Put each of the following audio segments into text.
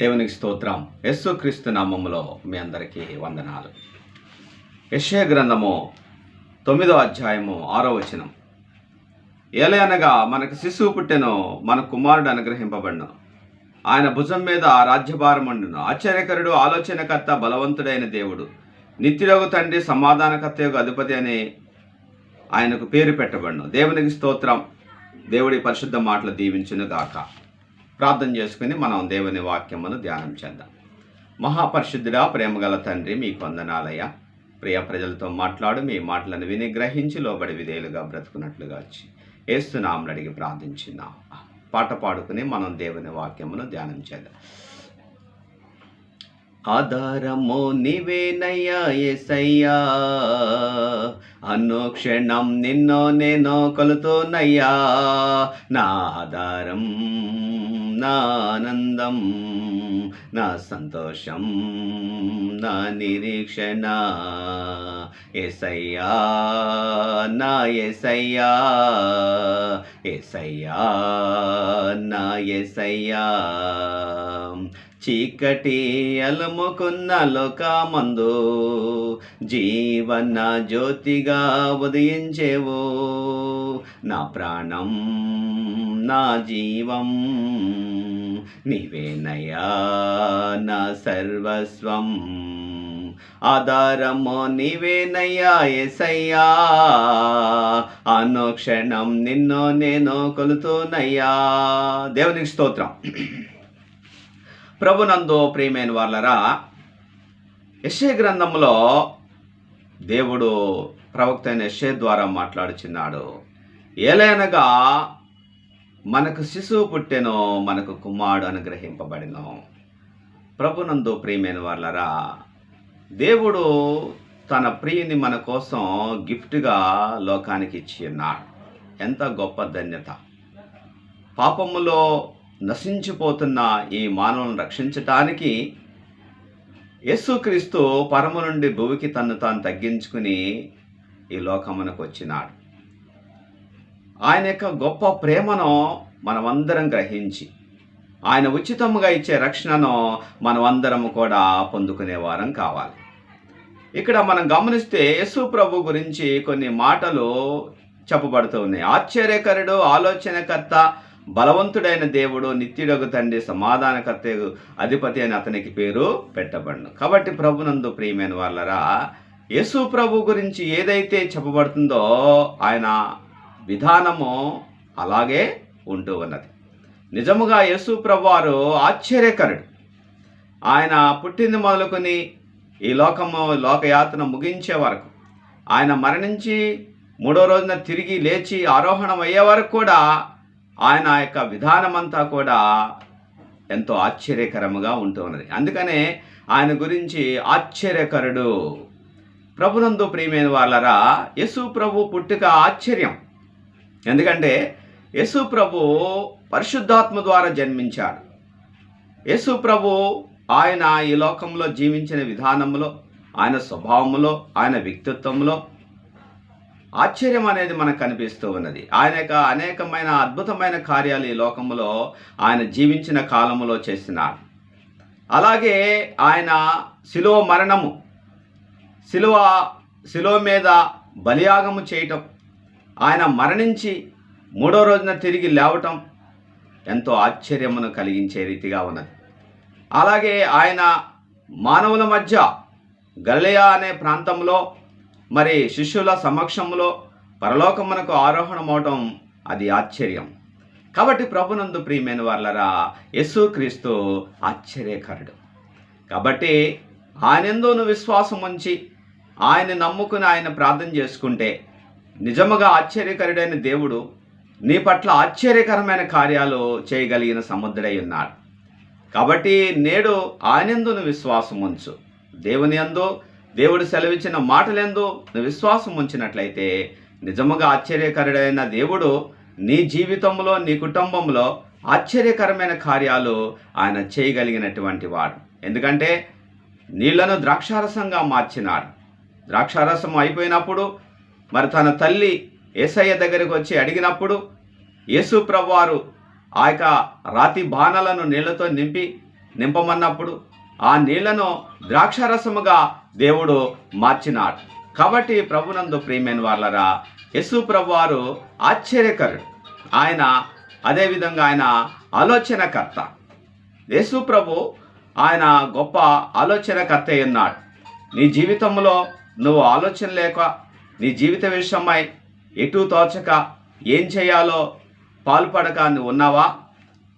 దేవునికి స్తోత్రం. యస్సు క్రీస్తు నామములో మీ అందరికీ వందనాలు. యశ్య గ్రంథము తొమ్మిదో అధ్యాయము ఆరో వచనం. ఏలయనగా మనకు శిశువు పుట్టెను మన కుమారుడు అనుగ్రహింపబడిను. ఆయన భుజం మీద రాజ్యభారమండును. ఆశ్చర్యకరుడు ఆలోచనకర్త బలవంతుడైన దేవుడు. నిత్యుడగు తండ్రి సమాధానకర్త యొక్క అధిపతి అని ఆయనకు పేరు పెట్టబడిను. దేవునికి స్తోత్రం. దేవుడి పరిశుద్ధ మాటలు దీవించును గాక ప్రార్థన చేసుకుని మనం దేవుని వాక్యమును ధ్యానం చేద్దాం. మహాపరిశుద్ధుడా ప్రేమగల తండ్రి మీ కొందనాలయ ప్రియ ప్రజలతో మాట్లాడు మీ మాటలను విని గ్రహించి లోబడి విధేయులుగా బ్రతుకున్నట్లుగా వచ్చి ఏస్తున్నామని అడిగి ప్రార్థించున్నాం. పాట పాడుకుని మనం దేవుని వాక్యమును ధ్యానం చేద్దాం. ఆధారమో నీవేనయ్యా ఎసయ్యా అనుక్షణం నిన్నో నేను కొలుతోనయ్యా నా ఆధారం నా ఆనందం నా సంతోషం నా నిరీక్షణ. ఎసయ్యా నా ఎసయ్యా ఎసయ్యా నా ఎసయ్యా చీకటి అలముకున్న లోకమందు జీవన జ్యోతిగా ఉదయించేవు. నా ప్రాణం నా జీవం నీవేనయా నా సర్వస్వం. ఆధారము నీవేనయ్యా ఎసయ్యా అనుక్షణం నిన్ను నేను కొలుతూనయ్యా. దేవునికి స్తోత్రం. ప్రభునందు ప్రియమైన వాళ్ళరా యశే గ్రంథంలో దేవుడు ప్రవక్త అయిన యశే ద్వారా మాట్లాడుచున్నాడు. ఏలైనగా మనకు శిశువు పుట్టెను మనకు కుమారుడు అనుగ్రహింపబడిను. ప్రభునందు ప్రియమైన వాళ్ళరా దేవుడు తన ప్రియుని మన కోసం గిఫ్ట్గా లోకానికి ఇచ్చి ఉన్నాడు ఎంత గొప్ప ధన్యత. పాపములో నశించిపోతున్న ఈ మానవులను రక్షించటానికి యేసుక్రీస్తు పరము నుండి భూమికి తన్ను తాను తగ్గించుకుని ఈ లోకమునకు వచ్చినాడు. ఆయన యొక్క గొప్ప ప్రేమను మనమందరం గ్రహించి ఆయన ఉచితముగా ఇచ్చే రక్షణను మనమందరం కూడా పొందుకునే వారం కావాలి. ఇక్కడ మనం గమనిస్తే యేసు ప్రభు గురించి కొన్ని మాటలు చెప్పబడుతూ ఉన్నాయి. ఆశ్చర్యకరుడు ఆలోచనకర్త బలవంతుడైన దేవుడు నిత్యుడగు తండ్రి సమాధానకర్త అధిపతి అని అతనికి పేరు పెట్టబడును. కాబట్టి ప్రభునందు ప్రియమైన వాళ్ళరా యేసు ప్రభు గురించి ఏదైతే చెప్పబడుతుందో ఆయన విధానము అలాగే ఉంటూ ఉన్నది. నిజముగా యేసు ప్రభు వారు ఆశ్చర్యకరుడు. ఆయన పుట్టింది మొదలుకొని ఈ లోకము లోకయాత్ర ముగించే వరకు ఆయన మరణించి మూడో రోజున తిరిగి లేచి ఆరోహణం అయ్యే వరకు కూడా ఆయన యొక్క విధానమంతా కూడా ఎంతో ఆశ్చర్యకరముగా ఉంటూ ఉన్నది. అందుకనే ఆయన గురించి ఆశ్చర్యకరుడు. ప్రభునందు ప్రియమైన వాళ్ళరా యశు ప్రభు పుట్టుక ఆశ్చర్యం. ఎందుకంటే యశు ప్రభు పరిశుద్ధాత్మ ద్వారా జన్మించాడు. యశు ప్రభు ఆయన ఈ లోకంలో జీవించిన విధానంలో ఆయన స్వభావంలో ఆయన వ్యక్తిత్వంలో ఆశ్చర్యం అనేది మనకు కనిపిస్తూ ఉన్నది. ఆయన యొక్క అనేకమైన అద్భుతమైన కార్యాలు ఈ లోకంలో ఆయన జీవించిన కాలంలో చేసినాడు అలాగే ఆయన శిలో మరణము శిలువ శిలో మీద బలియాగము చేయటం ఆయన మరణించి మూడో రోజున తిరిగి లేవటం ఎంతో ఆశ్చర్యమును కలిగించే రీతిగా ఉన్నది. అలాగే ఆయన మానవుల మధ్య గలయా అనే ప్రాంతంలో మరి శిష్యుల సమక్షంలో పరలోకమునకు ఆరోహణమవటం అది ఆశ్చర్యం. కాబట్టి ప్రభునందు ప్రియమైన వాళ్ళరా యేసుక్రీస్తు ఆశ్చర్యకరుడు. కాబట్టి ఆయనందు విశ్వాసం ఉంచి ఆయన నమ్ముకుని ఆయన ప్రార్థన చేసుకుంటే నిజముగా ఆశ్చర్యకరుడైన దేవుడు నీ పట్ల ఆశ్చర్యకరమైన కార్యాలు చేయగలిగిన సముద్రుడై ఉన్నాడు. కాబట్టి నేడు ఆయనందును విశ్వాసం ఉంచు దేవుని అందు దేవుడు సెలవిచ్చిన మాటలందు విశ్వాసం ఉంచినట్లయితే నిజముగా ఆశ్చర్యకరుడైన దేవుడు నీ జీవితంలో నీ కుటుంబంలో ఆశ్చర్యకరమైన కార్యాలు ఆయన చేయగలిగినటువంటి వాడు. ఎందుకంటే నీళ్ళను ద్రాక్షారసంగా మార్చినాడు. ద్రాక్షారసం అయిపోయినప్పుడు మరి తన తల్లి ఏసయ్య దగ్గరికి వచ్చి అడిగినప్పుడు యేసు ప్రభువారు ఆ యొక్క రాతి బాణలను నీళ్ళతో నింపి నింపమన్నప్పుడు ఆ నీళ్ళను ద్రాక్షారసముగా దేవుడు మార్చినాడు. కాబట్టి ప్రభునందు ప్రియమైన వాళ్ళరా యశు ప్రభు వారు ఆశ్చర్యకరుడు. ఆయన అదేవిధంగా ఆయన ఆలోచనకర్త. యేసు ప్రభు ఆయన గొప్ప ఆలోచనకర్త అయి ఉన్నాడు. నీ జీవితంలో నువ్వు ఆలోచన లేక నీ జీవిత విషయమై ఎటు తోచక ఏం చేయాలో పాల్పడక నువ్వు ఉన్నావా?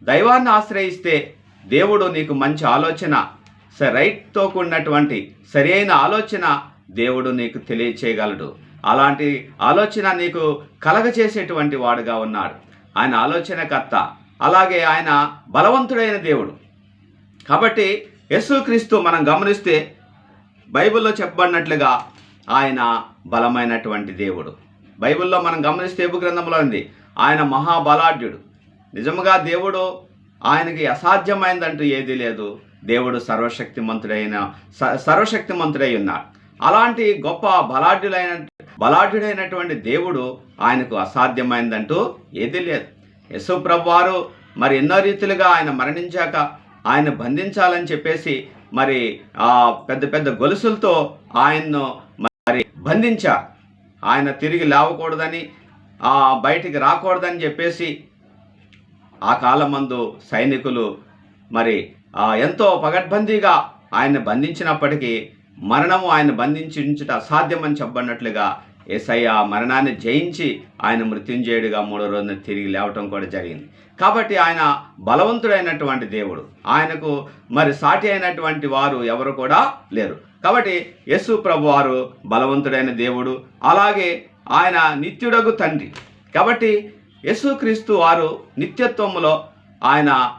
దైవాన్ని ఆశ్రయిస్తే దేవుడు నీకు మంచి ఆలోచన రైట్తో కూడినటువంటి సరైన ఆలోచన దేవుడు నీకు తెలియచేయగలడు. అలాంటి ఆలోచన నీకు కలగచేసేటువంటి వాడుగా ఉన్నాడు. ఆయన ఆలోచనకర్త. అలాగే ఆయన బలవంతుడైన దేవుడు. కాబట్టి యేసుక్రీస్తు మనం గమనిస్తే బైబిల్లో చెప్పబడినట్లుగా ఆయన బలమైనటువంటి దేవుడు. బైబిల్లో మనం గమనిస్తే ఏపు గ్రంథంలో ఉంది ఆయన మహాబలాఢ్యుడు. నిజముగా దేవుడు ఆయనకి అసాధ్యమైందంటూ ఏదీ లేదు. దేవుడు సర్వశక్తిమంతుడైన స- సర్వశక్తిమంతుడై ఉన్నాడు అలాంటి గొప్ప బలాఢ్యులైన బలాఢ్యుడైనటువంటి దేవుడు ఆయనకు అసాధ్యమైందంటూ ఏదీ లేదు. యశు వారు మరి ఎన్నో రీతిలుగా ఆయన మరణించాక ఆయన బంధించాలని చెప్పేసి మరి ఆ పెద్ద పెద్ద గొలుసులతో ఆయన్ను మరి బంధించారు. ఆయన తిరిగి లేవకూడదని ఆ బయటికి రాకూడదని చెప్పేసి ఆ కాలమందు సైనికులు మరి ఎంతో పగడ్బందీగా ఆయన్ని బంధించినప్పటికీ మరణము ఆయన బంధించుట అసాధ్యమని చెప్పబడినట్లుగా ఏసయ్య మరణాన్ని జయించి ఆయన మృత్యుంజయుడిగా మూడో రోజున తిరిగి లేవటం కూడా జరిగింది. కాబట్టి ఆయన బలవంతుడైనటువంటి దేవుడు. ఆయనకు మరి సాటి అయినటువంటి వారు ఎవరు కూడా లేరు. కాబట్టి యేసు ప్రభు వారు బలవంతుడైన దేవుడు. అలాగే ఆయన నిత్యుడగు తండ్రి. కాబట్టి యేసుక్రీస్తు వారు నిత్యత్వములో ఆయన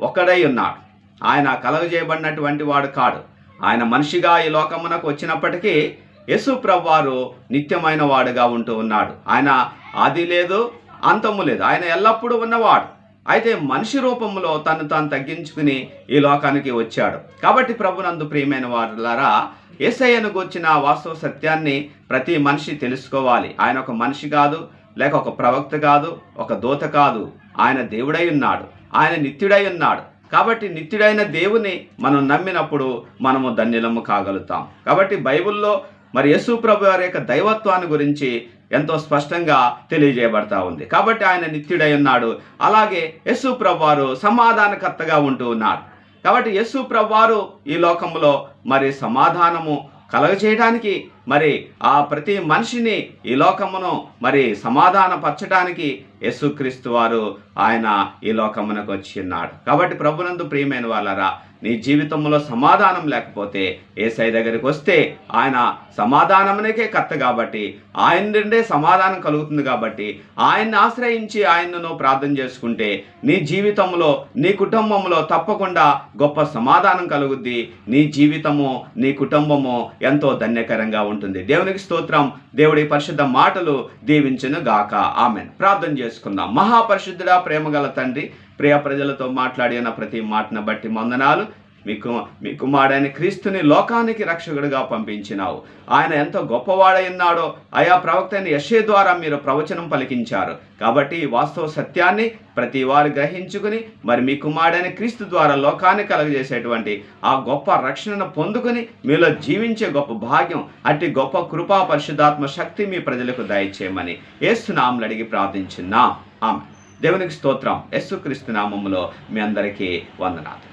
ఒక్కడై ఉన్నాడు. ఆయన కలగజేయబడినటువంటి వాడు కాడు. ఆయన మనిషిగా ఈ లోకమునకు వచ్చినప్పటికీ యేసు ప్రభువారు నిత్యమైన వాడుగా ఉంటూ ఉన్నాడు. ఆయన ఆది లేదు అంతము లేదు. ఆయన ఎల్లప్పుడూ ఉన్నవాడు. అయితే మనిషి రూపంలో తను తాను తగ్గించుకుని ఈ లోకానికి వచ్చాడు. కాబట్టి ప్రభునందు ప్రియమైన వారులారా ఏసయ్యను గూర్చిన వాస్తవ సత్యాన్ని ప్రతి మనిషి తెలుసుకోవాలి. ఆయన ఒక మనిషి కాదు లేక ఒక ప్రవక్త కాదు ఒక దూత కాదు. ఆయన దేవుడై ఉన్నాడు. ఆయన నిత్యుడై ఉన్నాడు. కాబట్టి నిత్యుడైన దేవుని మనం నమ్మినప్పుడు మనము ధన్యులము కాగలుగుతాం. కాబట్టి బైబిల్లో మరి యేసు ప్రభు వారి యొక్క దైవత్వాన్ని గురించి ఎంతో స్పష్టంగా తెలియజేయబడతా ఉంది. కాబట్టి ఆయన నిత్యుడై ఉన్నాడు. అలాగే యేసు ప్రభువారు సమాధానకర్తగా ఉంటూ ఉన్నాడు కాబట్టి యేసు ప్రభువారు ఈ లోకంలో మరి సమాధానము కలగజేయడానికి మరి ఆ ప్రతి మనిషిని ఈ లోకమును మరి సమాధానపరచడానికి యేసుక్రీస్తు వారు ఆయన ఈ లోకమునకు వచ్చిన్నాడు కాబట్టి ప్రభునందు ప్రియమైన వాళ్ళరా నీ జీవితంలో సమాధానం లేకపోతే ఏసై దగ్గరికి వస్తే ఆయన సమాధానమునకే కర్త కాబట్టి ఆయన నుండే సమాధానం కలుగుతుంది కాబట్టి ఆయన్ని ఆశ్రయించి ఆయనను ప్రార్థన చేసుకుంటే నీ జీవితంలో నీ కుటుంబంలో తప్పకుండా గొప్ప సమాధానం కలుగుద్ది. నీ జీవితము నీ కుటుంబము ఎంతో ధన్యకరంగా ఉంటుంది. దేవునికి స్తోత్రం. దేవుడి పరిశుద్ధ మాటలు దీవించను గాక. ఆమె ప్రార్థన చేసుకుందాం. మహాపరిశుద్ధుడా ప్రేమగల తండ్రి ప్రియ ప్రజలతో మాట్లాడిన ప్రతి మాటను బట్టి వందనాలు. మీకు మీ కుమారుడైన క్రీస్తుని లోకానికి రక్షకుడిగా పంపించినావు. ఆయన ఎంతో గొప్పవాడై ఉన్నాడో ఆయా ప్రవక్త అయిన యశే ద్వారా మీరు ప్రవచనం పలికించారు. కాబట్టి ఈ వాస్తవ సత్యాన్ని ప్రతి వారు గ్రహించుకుని మరి మీ కుమారుడైన క్రీస్తు ద్వారా లోకాన్ని కలగజేసేటువంటి ఆ గొప్ప రక్షణను పొందుకుని మీలో జీవించే గొప్ప భాగ్యం అట్టి గొప్ప కృపా పరిశుద్ధాత్మ శక్తి మీ ప్రజలకు దయచేయమని ఏస్తున్నాములు అడిగి ప్రార్థించున్నా. ఆమె దేవునికి స్తోత్రం. యేసుక్రీస్తు నామములో మీ అందరికీ వందనాలు.